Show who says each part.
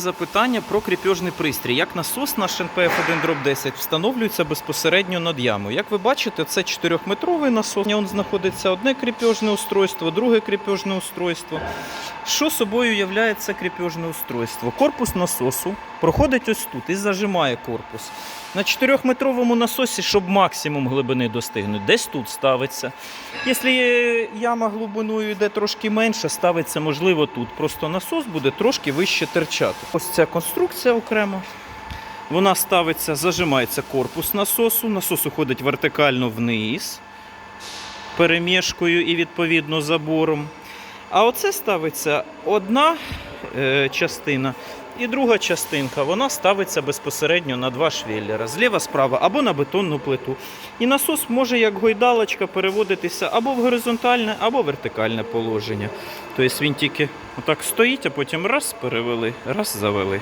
Speaker 1: Запитання про кріпежний пристрій. Як насос наш НПФ 1 10 встановлюється безпосередньо над ямою. Як ви бачите, це 4-метровий насос. Він знаходиться одне кріпежне устройство, друге кріпежне устройство. Що собою являє це кріпежне устройство? Корпус насосу проходить ось тут і зажимає корпус. На 4-метровому насосі, щоб максимум глибини достигнути, десь тут ставиться. Якщо яма глибиною йде трошки менше, ставиться можливо тут. Просто насос буде трошки вище терчати. Ось ця конструкція окремо. Вона ставиться, зажимається корпус насосу. Насос уходить вертикально вниз, перемішкою і відповідно забором. А оце ставиться одна е, частина і друга частинка. Вона ставиться безпосередньо на два швеллера, зліва справа або на бетонну плиту. І насос може як гойдалочка переводитися або в горизонтальне, або вертикальне положення. Тобто він тільки отак стоїть, а потім раз перевели, раз завели.